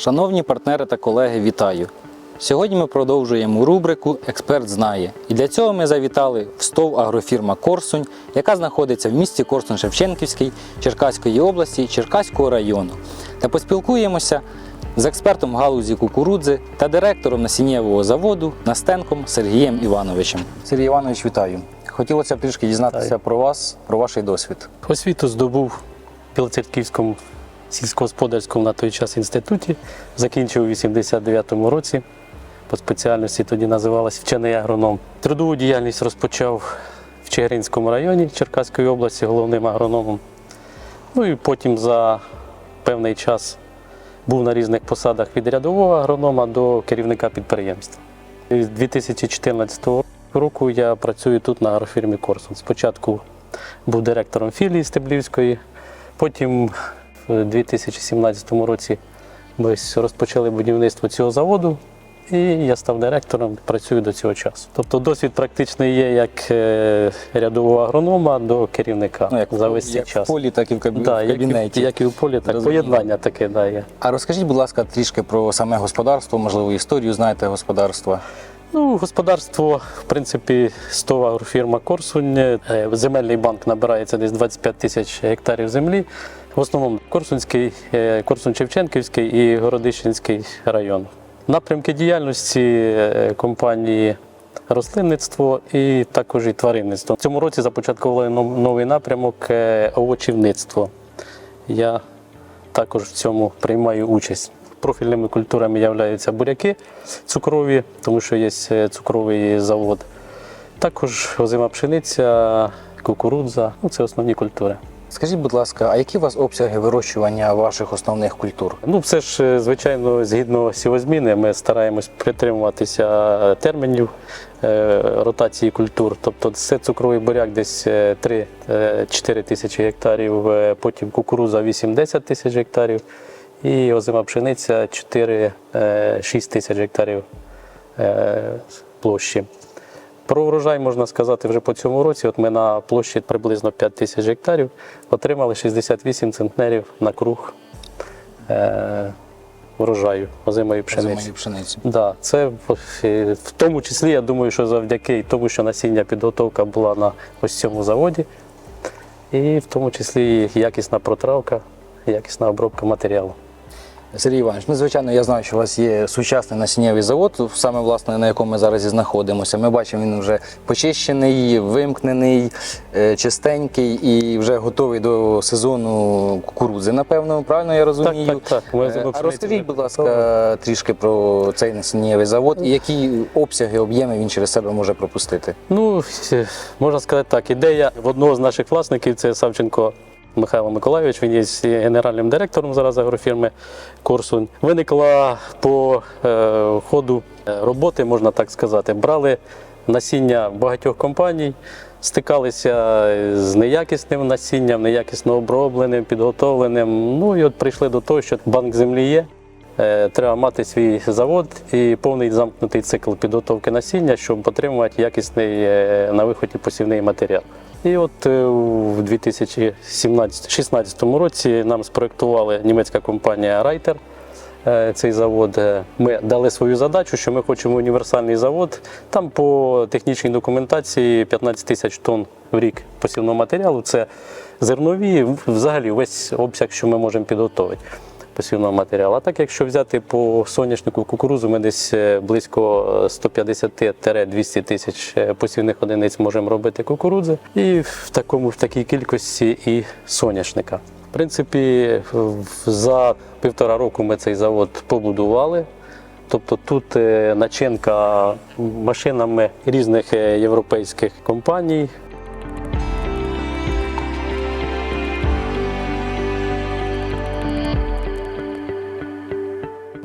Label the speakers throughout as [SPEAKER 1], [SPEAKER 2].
[SPEAKER 1] Шановні партнери та колеги, вітаю! Сьогодні ми продовжуємо рубрику Експерт знає. І для цього ми завітали в СТОВ агрофірма Корсунь, яка знаходиться в місті Корсунь-Шевченківський Черкаської області Черкаського району. Та поспілкуємося з експертом галузі кукурудзи та директором насіннєвого заводу Настенком Сергієм Івановичем. Сергій Іванович, вітаю! Хотілося б трішки дізнатися
[SPEAKER 2] Вітаю.
[SPEAKER 1] про вас, про ваш досвід.
[SPEAKER 2] Освіту здобув в Білоцерківському сільськогосподарському на той час інституті. Закінчив у 89-му році. По спеціальності тоді називалась вчений агроном. Трудову діяльність розпочав в Чигиринському районі Черкаської області головним агрономом. Ну і потім за певний час був на різних посадах від рядового агронома до керівника підприємства. З 2014 року я працюю тут на агрофірмі Корсун. Спочатку був директором філії Стеблівської, потім в 2017 році ми розпочали будівництво цього заводу. І я став директором, працюю до цього часу. Тобто досвід практичний є як е, рядового агронома до керівника
[SPEAKER 1] Ну, як,
[SPEAKER 2] за весь цей
[SPEAKER 1] як
[SPEAKER 2] час.
[SPEAKER 1] в полі, так і в, кабі...
[SPEAKER 2] Да,
[SPEAKER 1] в
[SPEAKER 2] як, і,
[SPEAKER 1] кабінеті.
[SPEAKER 2] як і в полі, так
[SPEAKER 1] Розумію.
[SPEAKER 2] поєднання таке да, є.
[SPEAKER 1] А розкажіть, будь ласка, трішки про саме господарство, можливо, історію знаєте господарства.
[SPEAKER 2] Ну, господарство, в принципі, 100 агрофірма Корсунь. Е, Земельний банк набирається десь 25 тисяч гектарів землі. В основному Корсунський, е, Корсун-Шевченківський і Городищенський район. Напрямки діяльності е, компанії рослинництво і також і тваринництво. В цьому році започаткували новий напрямок е, овочівництво. Я також в цьому приймаю участь. Профільними культурами являються буряки цукрові, тому що є цукровий завод. Також озима пшениця, кукурудза ну, це основні культури.
[SPEAKER 1] Скажіть, будь ласка, а які у вас обсяги вирощування ваших основних культур?
[SPEAKER 2] Ну, все ж, е, звичайно, згідно сівозміни, ми стараємось притримуватися термінів е, ротації культур. Тобто це цукровий буряк десь 3-4 тисячі гектарів, е, потім кукуруза 8-10 тисяч гектарів і озима пшениця 4-6 тисяч гектарів е, площі. Про урожай можна сказати вже по цьому році. От ми на площі приблизно 5 тисяч гектарів отримали 68 центнерів на круг е, урожаю озимої пшениці.
[SPEAKER 1] Озимої пшениці.
[SPEAKER 2] Да, це в, е, тому числі, я думаю, що завдяки тому, що насіння підготовка була на ось цьому заводі, і в тому числі якісна протравка, якісна обробка матеріалу.
[SPEAKER 1] Сергій Іванович, ну звичайно, я знаю, що у вас є сучасний насіннєвий завод, саме власне на якому ми зараз і знаходимося. Ми бачимо, він вже почищений, вимкнений, е, чистенький і вже готовий до сезону кукурудзи. Напевно, правильно я розумію.
[SPEAKER 2] Так, так, так.
[SPEAKER 1] Е, А розкажіть, будь ласка, трішки про цей насіннєвий завод і які обсяги, об'єми він через себе може пропустити.
[SPEAKER 2] Ну, е, можна сказати так, ідея в одного з наших власників це Савченко Михайло Миколайович, він є генеральним директором зараз агрофірми Корсунь. Виникла по е, ходу е, роботи, можна так сказати. Брали насіння багатьох компаній, стикалися з неякісним насінням, неякісно обробленим, підготовленим. Ну і от прийшли до того, що банк землі є. Е, Треба мати свій завод і повний замкнутий цикл підготовки насіння, щоб отримувати якісний е, на виході посівний матеріал. І от е, у 2016 році нам спроектували німецька компанія е, цей завод. Е, Ми дали свою задачу, що ми хочемо універсальний завод. Там по технічній документації 15 тисяч тонн в рік посівного матеріалу. Це зернові, взагалі весь обсяг, що ми можемо підготовити посівного матеріалу. А так, якщо взяти по соняшнику кукурузу, ми десь е, близько 150-200 тисяч е, посівних одиниць можемо робити кукурудзи. І в такому в такій кількості і соняшника. В принципі, за півтора року ми цей завод побудували. Тобто тут е, начинка машинами різних е, європейських компаній.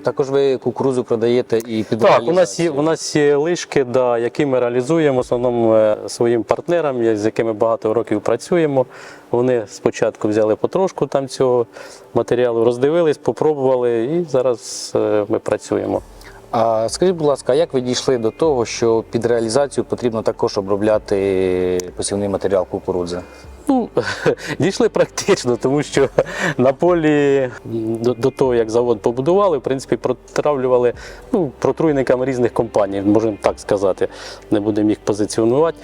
[SPEAKER 1] Також ви кукурудзу продаєте і під
[SPEAKER 2] Так, у нас є у нас є лишки, да, які ми реалізуємо в основному е, своїм партнерам, з якими багато років працюємо. Вони спочатку взяли потрошку там цього матеріалу, роздивились, попробували, і зараз е, ми працюємо.
[SPEAKER 1] А скажіть, будь ласка, як ви дійшли до того, що під реалізацію потрібно також обробляти посівний матеріал кукурудзи?
[SPEAKER 2] Ну, дійшли практично, тому що на полі до, до того, як завод побудували, в принципі, протравлювали ну, протруйниками різних компаній, можемо так сказати, не будемо їх позиціонувати.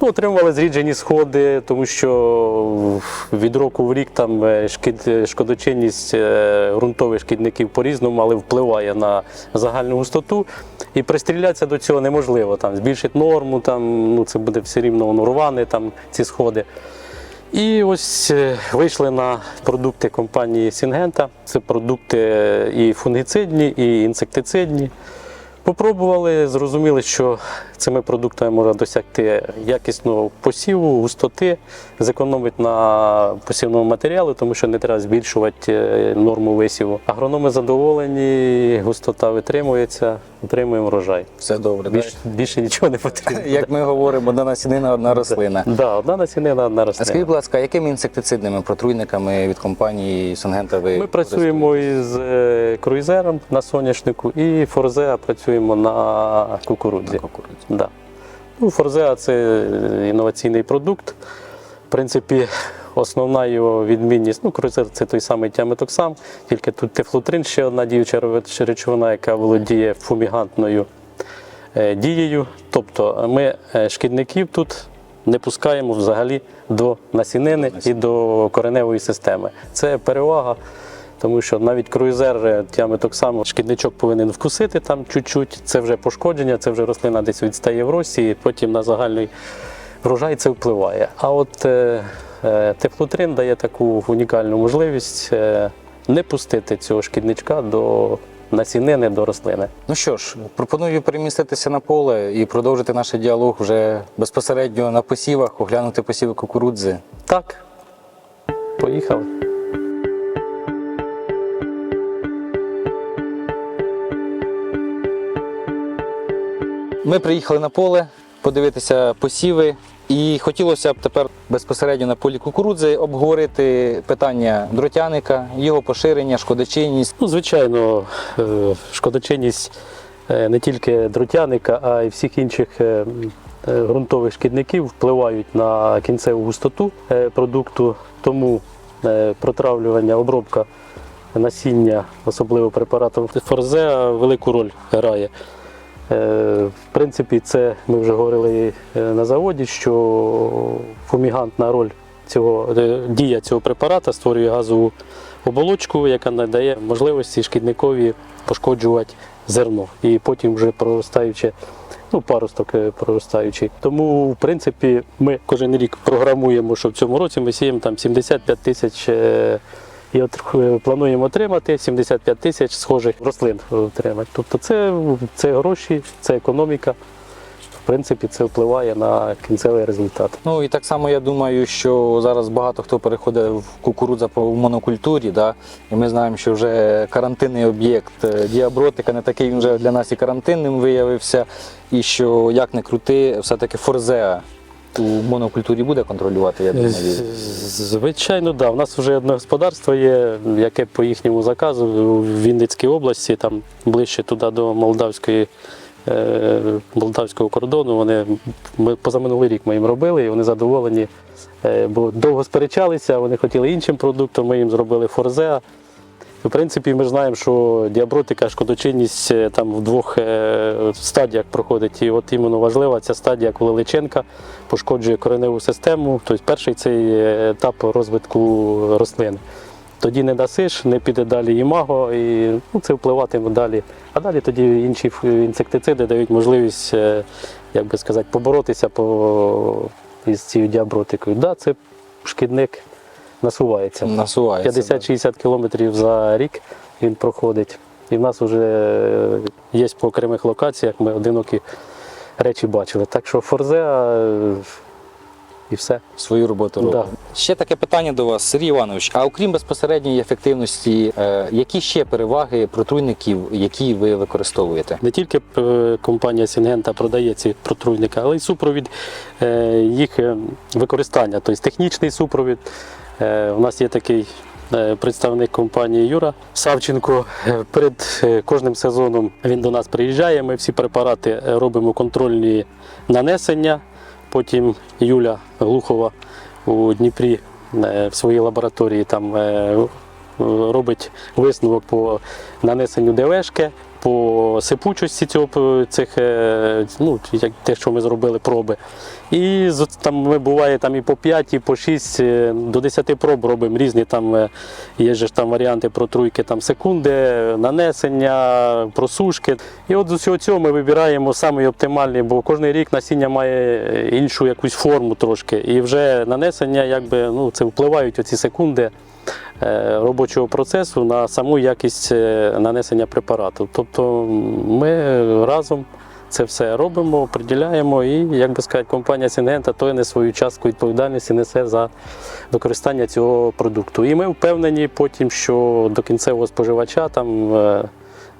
[SPEAKER 2] Ну, отримували зріджені сходи, тому що від року в рік там е, шкід, шкодочинність е, ґрунтових шкідників по-різному, але впливає на загальну густоту. І пристрілятися до цього неможливо. Там, збільшити норму, там, ну, це буде все рівно воно рване, там, ці сходи. І ось е, вийшли на продукти компанії Сінгента. Це продукти е, і фунгіцидні, і інсектицидні. Попробували, зрозуміли, що цими продуктами можна досягти якісного посіву, густоти, зекономити на посівному матеріалі, тому що не треба збільшувати е, норму висіву. Агрономи задоволені, густота витримується, отримуємо врожай.
[SPEAKER 1] Все добре.
[SPEAKER 2] Більш, більше нічого не потрібно.
[SPEAKER 1] Як ми говоримо, одна насінина, одна рослина.
[SPEAKER 2] Да, одна насінина, одна
[SPEAKER 1] А
[SPEAKER 2] рослина.
[SPEAKER 1] скажіть, будь ласка, якими інсектицидними протруйниками від компанії Сонгента ви
[SPEAKER 2] Ми працюємо із е, круїзером на соняшнику і форзеа працюємо на кукурудзі.
[SPEAKER 1] користуєтесь?
[SPEAKER 2] Да. Ну, форзеа це інноваційний продукт. В принципі, основна його відмінність, ну, круїзер це той самий тіаметоксам, тільки тут тефлутрин, ще одна діюча речовина, яка володіє фумігантною е, дією. Тобто ми е, шкідників тут не пускаємо взагалі до насінини і до кореневої системи. Це перевага. Тому що навіть круїзер е, тіаметоксам шкідничок повинен вкусити там чуть-чуть. Це вже пошкодження, це вже рослина десь відстає в росі, і потім на загальний врожай це впливає. А от е, е, тефлутрин дає таку унікальну можливість е, не пустити цього шкідничка до насінини, до рослини.
[SPEAKER 1] Ну що ж, пропоную переміститися на поле і продовжити наш діалог вже безпосередньо на посівах, оглянути посіви кукурудзи.
[SPEAKER 2] Так, поїхали.
[SPEAKER 1] Ми приїхали на поле подивитися посіви, і хотілося б тепер безпосередньо на полі кукурудзи обговорити питання дротяника, його поширення, шкодочинність.
[SPEAKER 2] Ну, звичайно, е, шкодочинність е, не тільки дротяника, а й всіх інших м, е, шкідників впливають на кінцеву густоту продукту. Тому протравлювання, обробка насіння, особливо препаратом форзеа, велику роль грає. Е, В принципі, це ми вже говорили е, на заводі, що фумігантна роль цього е, дія цього препарата створює газову оболочку, яка надає можливості шкідникові пошкоджувати зерно і потім вже проростаючи. Ну, паросток проростаючий. Тому, в принципі, ми кожен рік програмуємо, що в цьому році ми сіємо там 75 тисяч і от е, плануємо отримати 75 тисяч схожих рослин отримати. Тобто це, це гроші, це економіка. В принципі, це впливає на кінцевий результат.
[SPEAKER 1] Ну і так само я думаю, що зараз багато хто переходить в кукурудза по монокультурі, да? і ми знаємо, що вже карантинний об'єкт е, діабротика не такий вже для нас і карантинним виявився, і що як не крути, все-таки форзеа у монокультурі буде контролювати, я думаю.
[SPEAKER 2] Звичайно, так. Да. У нас вже одне господарство є, яке по їхньому заказу в Вінницькій області, там ближче туди до Молдавської, е, молдавського кордону. Вони ми позаминулий рік ми їм робили, і вони задоволені. Е, бо довго сперечалися, вони хотіли іншим продуктом, ми їм зробили форзеа. В принципі, ми знаємо, що діабротика, шкодочинність е, там в двох е, стадіях проходить. І от іменно важлива ця стадія, коли личинка пошкоджує кореневу систему. Тобто перший цей е, етап розвитку рослин. Тоді не дасиш, не піде далі імаго, і ну, це впливатиме далі. А далі тоді інші інсектициди дають можливість, як би сказати, поборотися по, із цією діабротикою. Да, це шкідник насувається.
[SPEAKER 1] Насувається.
[SPEAKER 2] 50-60 кілометрів за рік він проходить. І в нас вже є по окремих локаціях, ми одинокі речі бачили. Так що форзеа е, і все.
[SPEAKER 1] свою роботу робить.
[SPEAKER 2] Да.
[SPEAKER 1] Ще таке питання до вас, Сергій Іванович. А окрім безпосередньої ефективності, е, які ще переваги протруйників, які ви використовуєте?
[SPEAKER 2] Не тільки е, компанія Сінгента продає ці протруйники, але й супровід е, їх е, використання, тобто технічний супровід. Е, У нас є такий е, представник компанії Юра Савченко. Е, Перед кожним сезоном він до нас приїжджає. Ми всі препарати робимо контрольні нанесення. Потім Юля Глухова у Дніпрі в своїй лабораторії там робить висновок по нанесенню ДВшки, по сипучості цього цих, е, ну, те, що ми зробили проби. І там ми буває там і по 5, і по 6, е, до 10 проб робимо різні там е, є ж там варіанти протруйки там секунди, нанесення, просушки. І от з усього цього ми вибираємо самий оптимальний, бо кожен рік насіння має е, іншу якусь форму трошки. І вже нанесення, якби ну це впливають оці секунди е, робочого процесу на саму якість е, нанесення препарату. Тобто ми разом це все робимо, приділяємо, і, як би сказати, компанія Сінгента то не свою частку відповідальності несе за використання цього продукту. І ми впевнені потім, що до кінцевого споживача там е,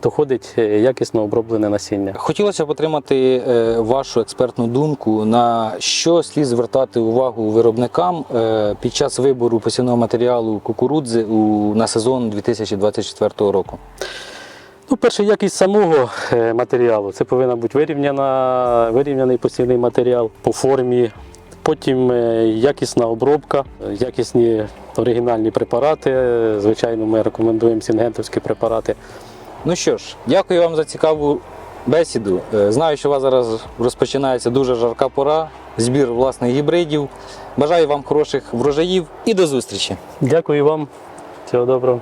[SPEAKER 2] доходить е, якісно оброблене насіння.
[SPEAKER 1] Хотілося б отримати е, вашу експертну думку на що слід звертати увагу виробникам е, під час вибору посівного матеріалу кукурудзи у, на сезон 2024 року.
[SPEAKER 2] Ну, перше, якість самого матеріалу. Це повинна бути вирівняна, вирівняний посівний матеріал по формі. Потім якісна обробка, якісні оригінальні препарати. Звичайно, ми рекомендуємо сінгентовські препарати.
[SPEAKER 1] Ну що ж, дякую вам за цікаву бесіду. Е, Знаю, що у вас зараз розпочинається дуже жарка пора, збір власних гібридів. Бажаю вам хороших врожаїв і до зустрічі!
[SPEAKER 2] Дякую вам. Всього доброго.